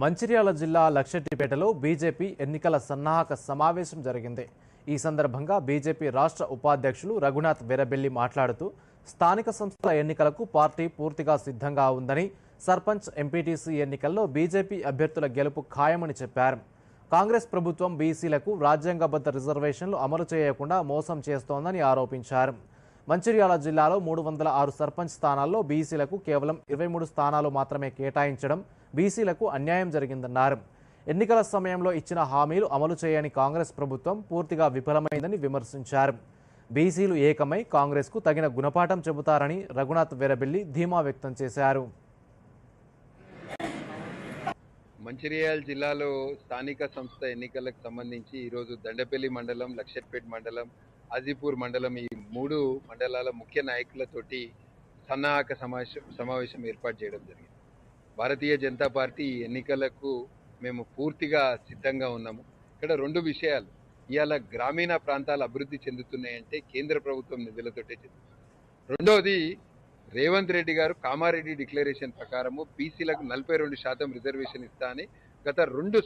మంచిర్యాల జిల్లా లక్షెట్టిపేటలో బీజేపీ ఎన్నికల సన్నాహక సమావేశం జరిగింది. ఈ సందర్భంగా బీజేపీ రాష్ట్ర ఉపాధ్యక్షులు రఘునాథ్ వెరబెల్లి మాట్లాడుతూ స్థానిక సంస్థల ఎన్నికలకు పార్టీ పూర్తిగా సిద్ధంగా ఉందని సర్పంచ్ ఎంపీటీసీ ఎన్నికల్లో బీజేపీ అభ్యర్థుల గెలుపు ఖాయమని చెప్పారు. కాంగ్రెస్ ప్రభుత్వం బీసీలకు రాజ్యాంగబద్ధ రిజర్వేషన్లు అమలు చేయకుండా మోసం చేస్తోందని ఆరోపించారు. మంచిర్యాల జిల్లాలో మూడు వందల ఆరు సర్పంచ్ స్థానాల్లో బీసీలకు కేవలం ఇరవై మూడు స్థానాలు మాత్రమే కేటాయించడం బీసీలకు అన్యాయం జరిగిందన్నారు. ఎన్నికల సమయంలో ఇచ్చిన హామీలు అమలు చేయని కాంగ్రెస్ ప్రభుత్వం పూర్తిగా విఫలమైందని విమర్శించారు. బీసీలు ఏకమై కాంగ్రెస్కు తగిన గుణపాఠం చెబుతారని రఘునాథ్ వెరబెల్లి ధీమా వ్యక్తం చేశారు. మంచిర్యాల జిల్లాలో స్థానిక సంస్థ ఎన్నికలకు సంబంధించి ఈరోజు దండపల్లి మండలం లక్షట్పేట్ మండలం ఆజిపూర్ మండలం ఈ మూడు మండలాల ముఖ్య నాయకులతోటి సన్నాహక సమావేశం సమావేశం ఏర్పాటు చేయడం జరిగింది. భారతీయ జనతా పార్టీ ఎన్నికలకు మేము పూర్తిగా సిద్ధంగా ఉన్నాము. ఇక్కడ రెండు విషయాలు. ఇవాళ గ్రామీణ ప్రాంతాలు అభివృద్ధి చెందుతున్నాయంటే కేంద్ర ప్రభుత్వం నిధులతోటే చెందుతుంది రెండవది రేవంత్ రెడ్డి గారు కామారెడ్డి డిక్లరేషన్ ప్రకారము బీసీలకు నలభై రెండు శాతం రిజర్వేషన్ ఇస్తా అని గత రెండు